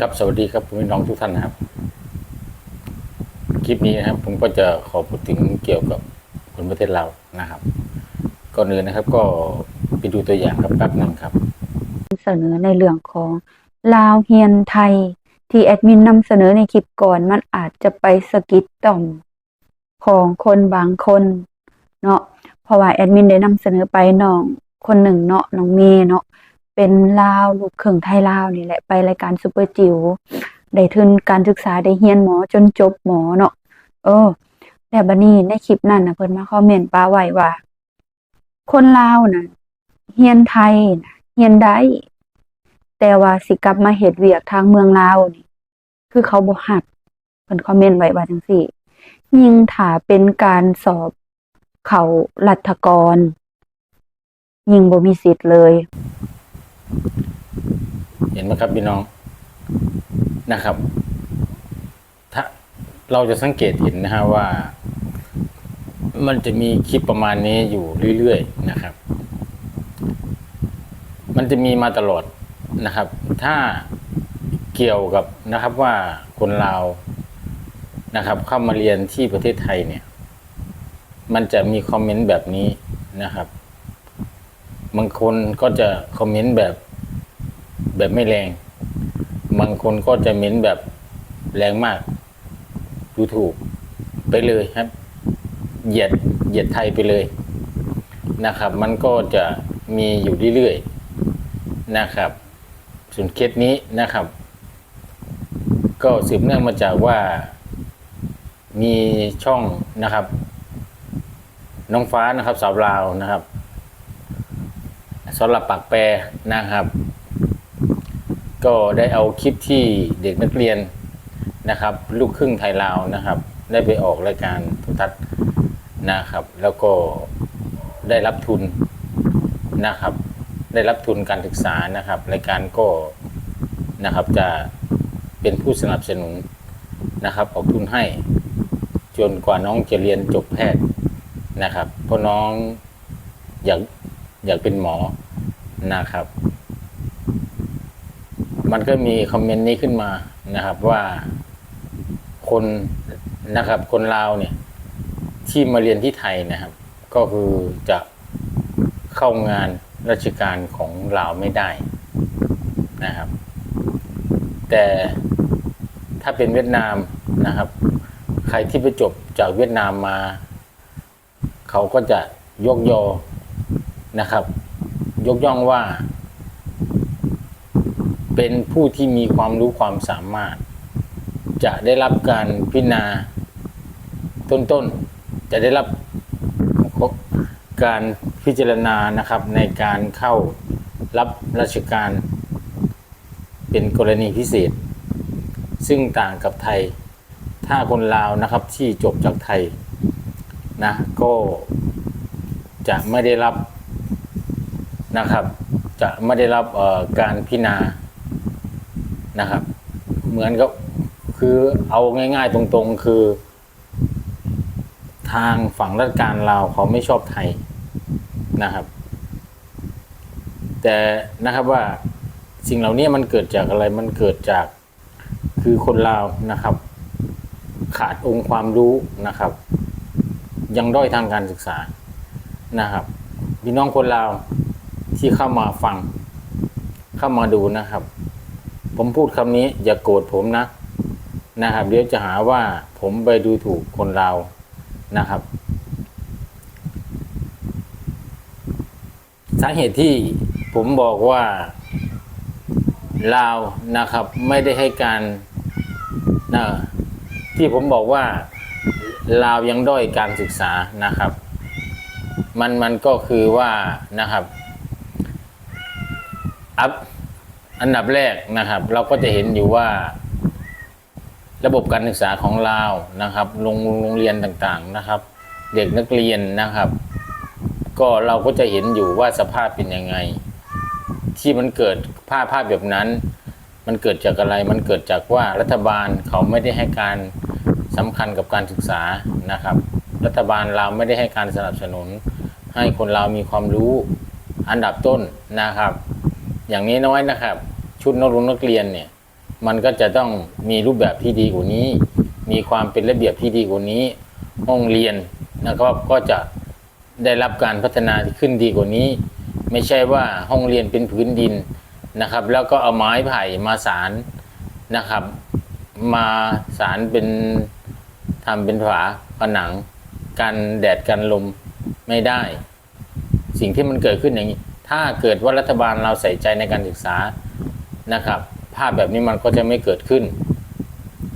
ครับสวัสดีครับพี่น้องทุกท่านนะครับ คลิปนี้นะครับ ผมก็จะขอพูดถึงเกี่ยวกับคนประเทศเรานะครับก่อนอื่นนะครับ ก็ไปดูตัวอย่างครับแป๊บหนึ่งครับเสนอในเรื่องของลาวเฮียนไทย ที่แอดมินนำเสนอในคลิปก่อนมันอาจจะไปสะกิดต่อมของคนบางคน เนาะเพราะว่าแอดมินได้นำเสนอไปน้องคนหนึ่งเนาะน้องเมย์เนาะ เป็นลาวลูกครึ่งไทยลาวนี่แหละไปรายการซูเปอร์จิ๋วได้ทุนการศึกษาได้เรียนหมอจนจบหมอเนาะเออแต่บัดนี้ในคลิปนั้นนะเพิ่นมาคอมเมนต์ป้าไว้ว่า คนลาวน่ะเฮียนไทยนะเฮียนได้ แต่ว่าสิกลับมาเฮ็ดเวียกทางเมืองลาวนี่ คือเขาบ่ฮักเพิ่นคอมเมนต์ไว้ว่าจังซี่ ยิ่งถ้าเป็นการสอบเขารัฐกร ยิ่งบ่มีสิทธิ์เลย ห็นไหมครับพี่น้องนะครับ ถ้าเราจะสังเกตเห็นนะฮะว่า มันจะมีคลิปประมาณนี้อยู่เรื่อยๆนะครับ มันจะมีมาตลอดนะครับ ถ้าเกี่ยวกับนะครับว่าคนลาวนะครับ เข้ามาเรียนที่ประเทศไทยเนี่ย มันจะมีคอมเมนต์แบบนี้นะครับบางคนก็จะคอมเมนต์แบบ แบบไม่แรง บางคนก็จะเหม้นแบบแรงมาก ดูถูกไปเลยครับ เหยียดเหยียดไทยไปเลยนะครับ มันก็จะมีอยู่เรื่อยๆนะครับส่วนเคสนี้นะครับ ก็สืบเนื่องมาจากว่ามีช่องนะครับ น้องฟ้านะครับสาวลาวนะครับสำหรับปากแปรนะครับ ก็ได้เอาคลิปที่เด็กนักเรียนนะครับ ลูกครึ่งไทยลาวนะครับ ได้ไปออกรายการโทรทัศน์นะครับ แล้วก็ได้รับทุนนะครับ ได้รับทุนการศึกษานะครับรายการก็นะครับจะเป็นผู้สนับสนุนนะครับ ออกทุนให้จนกว่าน้องจะเรียนจบแพทย์นะครับ เพราะน้องอยากอยากเป็นหมอนะครับ มันก็มีคอมเมนต์นี้ขึ้นมานะครับว่าคนนะครับคนลาวเนี่ยที่มาเรียนที่ไทยนะครับ ก็คือจะเข้างานราชการของลาวไม่ได้นะครับ แต่ถ้าเป็นเวียดนามนะครับ ใครที่ไปจบจากเวียดนามมา เขาก็จะยกยอนะครับ ยกย่องว่า เป็นผู้ที่มีความรู้ความสามารถ จะได้รับการพิจารณาต้นๆ จะได้รับการพิจารณานะครับในการเข้ารับราชการเป็นกรณีพิเศษ ซึ่งต่างกับไทย ถ้าคนลาวนะครับที่จบจากไทยนะก็จะไม่ได้รับนะครับ จะไม่ได้รับการพิจารณา นะครับ เหมือนกับคือเอาง่าย ๆ ตรงๆ คือ ทางฝั่งราชการลาวเขาไม่ชอบไทยนะครับ แต่นะครับว่าสิ่งเหล่านี้มันเกิดจากอะไรมันเกิดจากคือคนลาวนะครับ ขาดองค์ความรู้นะครับ ยังด้อยทางการศึกษานะครับพี่น้องคนลาวที่เข้ามาฟังเข้ามาดูนะครับ ผมพูดคำนี้อย่าโกรธผมนะนะครับ เดี๋ยวจะหาว่าผมไปดูถูกคนลาวนะครับ สาเหตุที่ผมบอกว่าลาวนะครับ ไม่ได้ให้การนะที่ผมบอกว่าลาวยังด้อยการศึกษานะครับ มันมันก็คือว่านะครับอัพ อันดับแรกนะครับ เราก็จะเห็นอยู่ว่า ระบบการศึกษาของลานะครับโรงโรงเรียนต่างๆนะครับ เด็กนักเรียนนะครับ ก็เราก็จะเห็นอยู่ว่าสภาพเป็นยังไง ที่มันเกิดภาพภาพแบบนั้น มันเกิดจากอะไรมันเกิดจากว่ารัฐบาลเขาไม่ได้ให้การสำคัญกับการศึกษานะครับ รัฐบาลเราไม่ได้ให้การสนับสนุน ให้คนเรามีความรู้อันดับต้นนะครับ อย่างนี้น้อยนะครับ ชุดนักเรียนนักเรียนเนี่ย มันก็จะต้องมีรูปแบบที่ดีกว่านี้ มีความเป็นระเบียบที่ดีกว่านี้ ห้องเรียนนะครับก็จะได้รับการพัฒนาที่ขึ้นดีกว่านี้ ไม่ใช่ว่าห้องเรียนเป็นพื้นดินนะครับ แล้วก็เอาไม้ไผ่มาสารนะครับ มาสารเป็นทำเป็นฝาผนังกันแดดกันลมไม่ได้ สิ่งที่มันเกิดขึ้นอย่างนี้ ถ้าเกิดว่ารัฐบาลเราใส่ใจในการศึกษานะครับ ภาพแบบนี้มันก็จะไม่เกิดขึ้น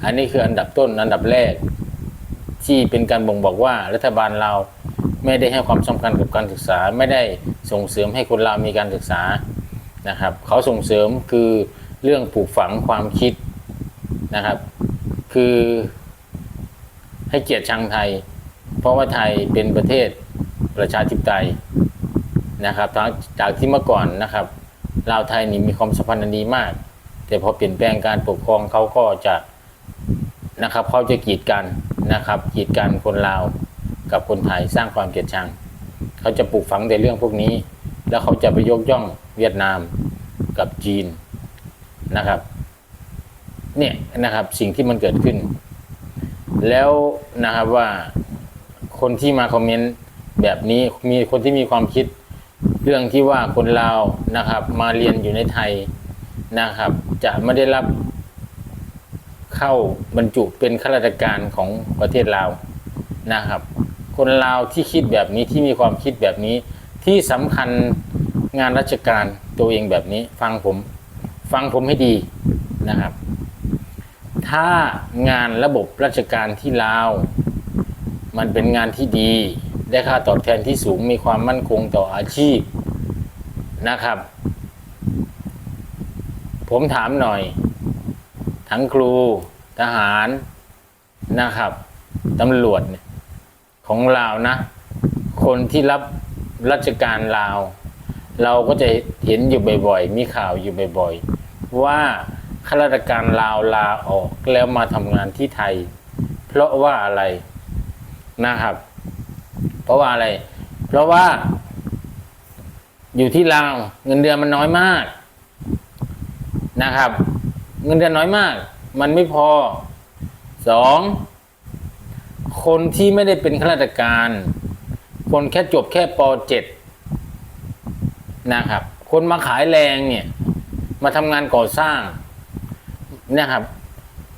อันนี้คืออันดับต้นอันดับแรก ที่เป็นการบ่งบอกว่ารัฐบาลเราไม่ได้ให้ความสำคัญกับการศึกษา ไม่ได้ส่งเสริมให้คนเรามีการศึกษานะครับเขาส่งเสริมคือเรื่องปลูกฝังความคิดนะครับ คือให้เกียรติชังไทย เพราะว่าไทยเป็นประเทศประชาธิปไตย นะครับจากจากที่เมื่อก่อนนะครับลาวไทยนี่มีความสัมพันธ์ดีมาก แต่พอเปลี่ยนแปลงการปกครองเขาก็จะนะครับเขาจะกีดกันนะครับกีดกันคนลาวกับคนไทยสร้างความเกลียดชังเขาจะปลูกฝังแต่เรื่องพวกนี้ แล้วเขาจะไปยกย่องเวียดนามกับจีนนะครับเนี่ยนะครับสิ่งที่มันเกิดขึ้น แล้วนะครับว่าคนที่มาคอมเมนต์แบบนี้มีคนที่มีความคิด เรื่องที่ว่าคนลาวนะครับ มาเรียนอยู่ในไทยนะครับ จะไม่ได้รับเข้าบรรจุเป็นข้าราชการของประเทศลาวนะครับ คนลาวที่คิดแบบนี้ที่มีความคิดแบบนี้ ที่สำคัญงานราชการตัวเองแบบนี้ ฟังผมฟังผมให้ดีนะครับ ถ้างานระบบราชการที่ลาว มันเป็นงานที่ดี ได้ค่าตอบแทนที่สูงมีความมั่นคงต่ออาชีพนะครับ ผมถามหน่อย ทั้งครูทหารนะครับตำรวจของลาวนะ คนที่รับราชการลาว เราก็จะเห็นอยู่บ่อยๆ มีข่าวอยู่บ่อยๆ ว่าข้าราชการลาวลาออกแล้วมาทำงานที่ไทย เพราะว่าอะไรนะครับ เพราะว่าอะไร เพราะว่า อยู่ที่ลาวเงินเดือนมันน้อยมากนะครับ เงินเดือนน้อยมาก มันไม่พอสองคนที่ไม่ได้เป็นข้าราชการ คนแค่จบแค่ป .7 นะครับ คนมาขายแรงเนี่ย มาทำงานก่อสร้างนะครับ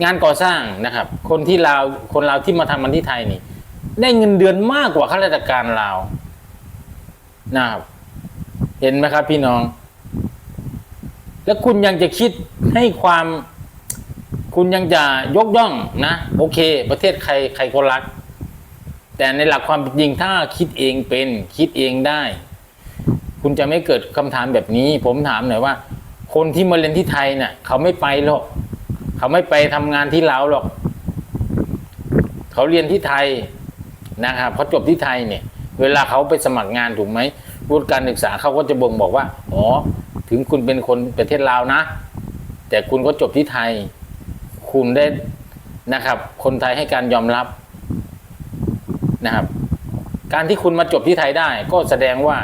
งานก่อสร้างนะครับ คนที่ลาวคนลาวที่มาทำมันที่ไทยนี่ ได้เงินเดือนมากกว่าข้าราชการลาวนะครับ เห็นไหมครับ พี่น้อง แล้วคุณยังจะคิดให้ความ คุณยังจะยกย่องนะ โอเค ประเทศใครใครก็รัก แต่ในหลักความจริงถ้าคิดเองเป็น คิดเองได้ คุณจะไม่เกิดคำถามแบบนี้ ผมถามหน่อยว่า คนที่มาเรียนที่ไทยเนี่ยเขาไม่ไปหรอก เขาไม่ไปทำงานที่ลาวหรอก เขาเรียนที่ไทย นะครับเขาจบที่ไทยเนี่ย เวลาเขาไปสมัครงานถูกไหมวุฒิการศึกษาเขาก็จะบ่งบอกว่าอ๋อถึงคุณเป็นคนประเทศลาวนะ แต่คุณก็จบที่ไทย คุณได้นะครับ คนไทยให้การยอมรับนะครับ การที่คุณมาจบที่ไทยได้ ก็แสดงว่า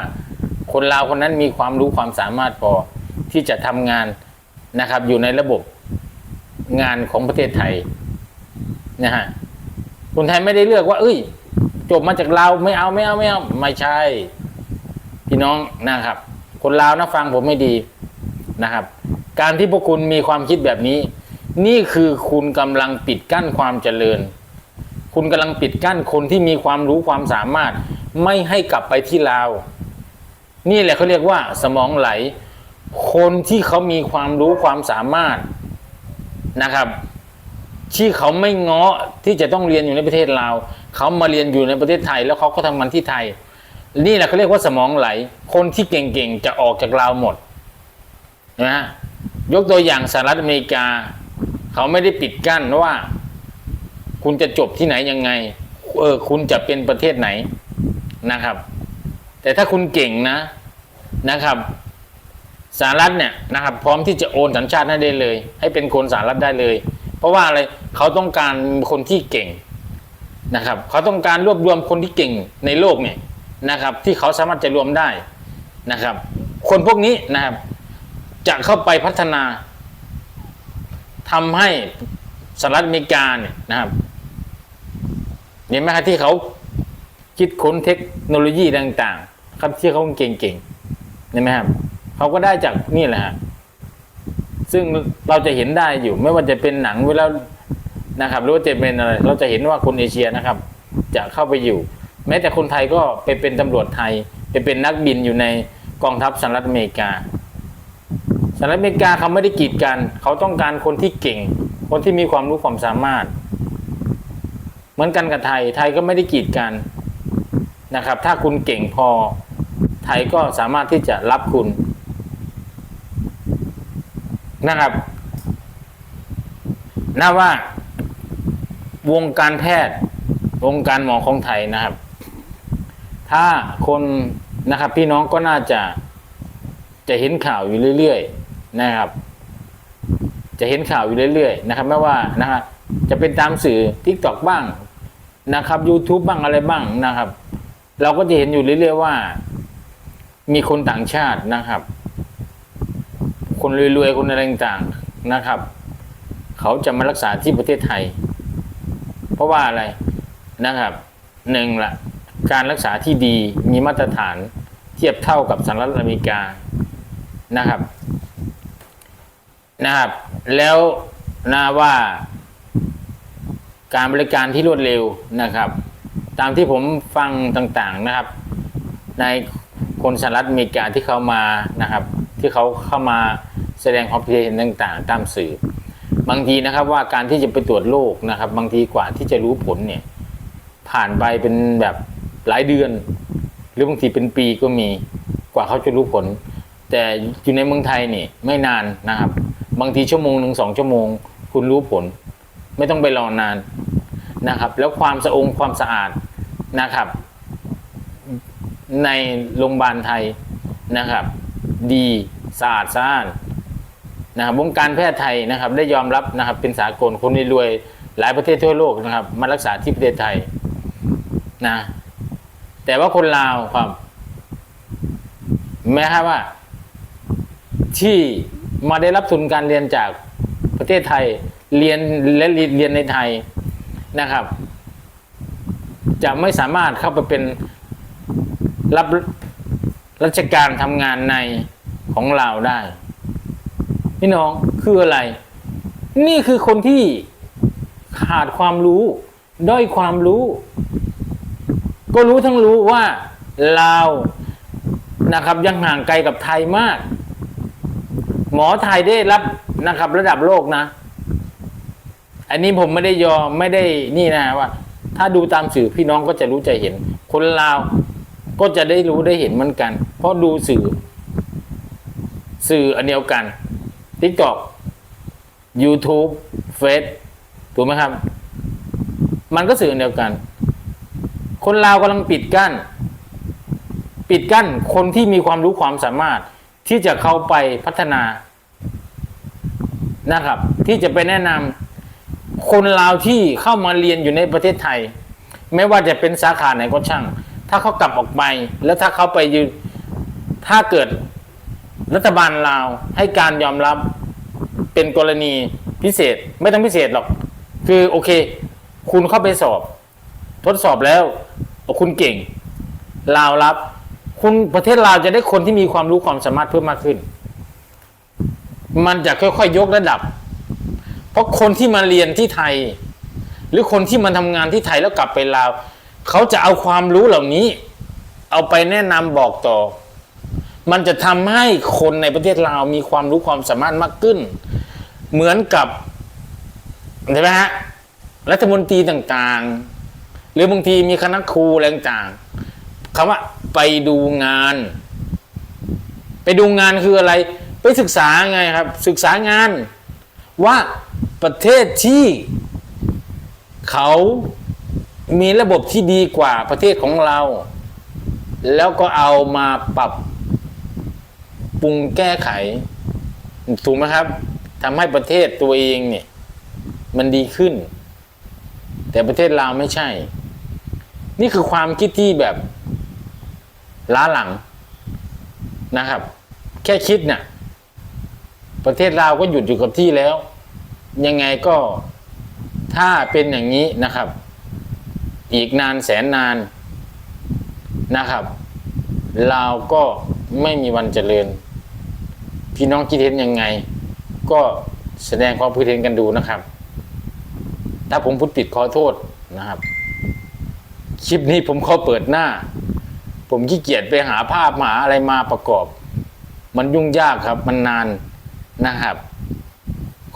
คนลาวคนนั้นมีความรู้ความสามารถพอที่จะทำงานนะครับ อยู่ในระบบงานของประเทศไทยนะฮะคนไทยไม่ได้เลือกว่า เอ้ย จบมาจากลาไม่เอาไม่เอาไม่เอาไม่ใช่ พี่น้องนะครับ คนลาวนะฟังผมไม่ดีนะครับ การที่พวกคุณมีความคิดแบบนี้ นี่คือคุณกำลังปิดกั้นความเจริญ คุณกำลังปิดกั้นคนที่มีความรู้ความสามารถ ไม่ให้กลับไปที่ลาว นี่แหละเขาเรียกว่า สมองไหล คนที่เขามีความรู้ความสามารถนะครับ ที่เขาไม่ง้อที่จะต้องเรียนอยู่ในประเทศลาวเขามาเรียนอยู่ในประเทศไทย แล้วเขาก็ทำงานที่ไทย นี่แหละเขาเรียกว่าสมองไหล คนที่เก่งๆจะออกจากลาวหมดนะฮะยกตัวอย่างสหรัฐอเมริกา เขาไม่ได้ปิดกั้นว่า คุณจะจบที่ไหนยังไงเออคุณจะเป็นประเทศไหนนะครับ แต่ถ้าคุณเก่งนะนะครับสหรัฐเนี่ยนะครับ พร้อมที่จะโอนสัญชาติให้ได้เลย ให้เป็นคนสหรัฐได้เลย เพราะว่าอะไรเขาต้องการคนที่เก่งนะครับ เขาต้องการรวบรวมคนที่เก่งในโลกเนี่ยนะครับ ที่เขาสามารถจะรวมได้นะครับ คนพวกนี้นะครับ จะเข้าไปพัฒนาทำให้สหรัฐอเมริกาเนี่ยนะครับเห็นไหมครับที่เขาคิดค้นเทคโนโลยีต่าง ๆ ครับที่เขาเก่งๆเห็นไหมครับเขาก็ได้จากนี่แหละฮะ ซึ่งเราจะเห็นได้อยู่ไม่ว่าจะเป็นหนังเวลานะครับหรือว่าจะเป็นอะไรเราจะเห็นว่าคนเอเชียนะครับ จะเข้าไปอยู่ แม้แต่คนไทยก็ไปเป็นตำรวจไทย ไปเป็นนักบินอยู่ในกองทัพสหรัฐอเมริกาสหรัฐอเมริกาเขาไม่ได้กีดกัน เขาต้องการคนที่เก่ง คนที่มีความรู้ความสามารถ เหมือนกันกับไทยไทยก็ไม่ได้กีดกันนะครับ ถ้าคุณเก่งพอไทยก็สามารถที่จะรับคุณ นะครับน่าว่าวงการแพทย์ วงการหมอของไทยนะครับ ถ้าคนนะครับ พี่น้องก็น่าจะจะเห็นข่าวอยู่เรื่อยๆนะครับ จะเห็นข่าวอยู่เรื่อยๆนะครับไม่ว่านะครับจะเป็นตามสื่อ t ิ k t o k บ้างนะครับ YouTube บ้างอะไรบ้างนะครับ เราก็จะเห็นอยู่เรื่อยๆว่า มีคนต่างชาตินะครับ คนรวยๆคนอะไรต่างๆนะครับ เขาจะมารักษาที่ประเทศไทย เพราะว่าอะไรนะครับหนึ่งละการรักษาที่ดีมีมาตรฐานเทียบเท่ากับสหรัฐอเมริกานะครับนะครับ แล้วนาว่าการบริการที่รวดเร็วนะครับ ตามที่ผมฟังต่างๆนะครับ ในคนสหรัฐอเมริกาที่เขามานะครับ ที่เขาเข้ามา แสดงความคิดเห็นต่าง ๆ ตามสื่อ บางทีนะครับว่าการที่จะไปตรวจโรคนะครับ บางทีกว่าที่จะรู้ผลเนี่ย ผ่านไปเป็นแบบหลายเดือน หรือบางทีเป็นปีก็มีกว่าเขาจะรู้ผล แต่อยู่ในเมืองไทยนี่ไม่นานนะครับ บางทีชั่วโมงหนึ่งสองชั่วโมง คุณรู้ผล ไม่ต้องไปรอนานนะครับ แล้วความสะองความสะอาดนะครับ ในโรงพยาบาลไทยนะครับ ดีสะอาดสะอาน นะครับวงการแพทย์ไทยนะครับได้ยอมรับนะครับเป็นสากลคนรวยๆหลายประเทศทั่วโลกนะครับ มารักษาที่ประเทศไทยนะแต่ว่าคนลาวครับ แม้ครับว่า ที่มาได้รับทุนการเรียนจากประเทศไทยเรียนและเรียนในไทยนะครับ จะไม่สามารถเข้าไปเป็นรับราชการทำงานในของเราได้ พี่น้องคืออะไร นี่คือคนที่ขาดความรู้ ด้อยความรู้ ก็รู้ทั้งรู้ว่าลาวนะครับ ยังห่างไกลกับไทยมาก หมอไทยได้รับนะครับ ระดับโลกนะ อันนี้ผมไม่ได้ยอมไม่ได้นี่นะว่า ถ้าดูตามสื่อพี่น้องก็จะรู้จะเห็น คนลาวก็จะได้รู้ได้เห็นเหมือนกัน เพราะดูสื่อ สื่ออันเดียวกัน TikTok YouTube Face ถูกไหมครับ มันก็สื่อเดียวกัน คนลาวกำลังปิดกั้น ปิดกั้นคนที่มีความรู้ความสามารถที่จะเข้าไปพัฒนานะครับ ที่จะไปแนะนำคนลาวที่เข้ามาเรียนอยู่ในประเทศไทย ไม่ว่าจะเป็นสาขาไหนก็ช่าง ถ้าเขากลับออกไปแล้วถ้าเขาไปยืนถ้าเกิด รัฐบาลลาวให้การยอมรับเป็นกรณีพิเศษไม่ต้องพิเศษหรอก คือโอเค คุณเข้าไปสอบ ทดสอบแล้วคุณเก่ง ลาวรับ คุณประเทศลาวจะได้คนที่มีความรู้ความสามารถเพิ่มมากขึ้น มันจะค่อยๆยกระดับ เพราะคนที่มาเรียนที่ไทย หรือคนที่มาทำงานที่ไทยแล้วกลับไปลาว เขาจะเอาความรู้เหล่านี้ เอาไปแนะนำบอกต่อ มันจะทำให้คนในประเทศลาวมีความรู้ความสามารถมากขึ้น เหมือนกับใช่ไหมฮะรัฐมนตรีต่างๆ หรือบางทีมีคณะครูอะไรต่างๆคำว่าไปดูงาน ไปดูงานคืออะไร ไปศึกษาไงครับ ศึกษางานว่าประเทศที่เขามีระบบที่ดีกว่าประเทศของเรา แล้วก็เอามาปรับ ปรุงแก้ไข ถูกไหมครับทำให้ประเทศตัวเองเนี่ย มันดีขึ้น แต่ประเทศลาวไม่ใช่ นี่คือความคิดที่แบบล้าหลังนะครับ แค่คิดเนี่ยประเทศลาวก็หยุดอยู่กับที่แล้ว ยังไงก็ถ้าเป็นอย่างนี้นะครับ อีกนานแสนนานนะครับเราวก็ไม่มีวันเจริญ พี่น้องคิดเห็นยังไง ก็แสดงความคิดเห็นกันดูนะครับ ถ้าผมพูดผิดขอโทษนะครับ คลิปนี้ผมขอเปิดหน้า ผมขี้เกียจไปหาภาพหาอะไรมาประกอบ มันยุ่งยากครับ มันนานนะครับ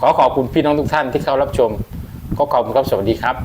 ขอขอบคุณพี่น้องทุกท่านที่เข้ารับชม ขอขอบคุณครับสวัสดีครับ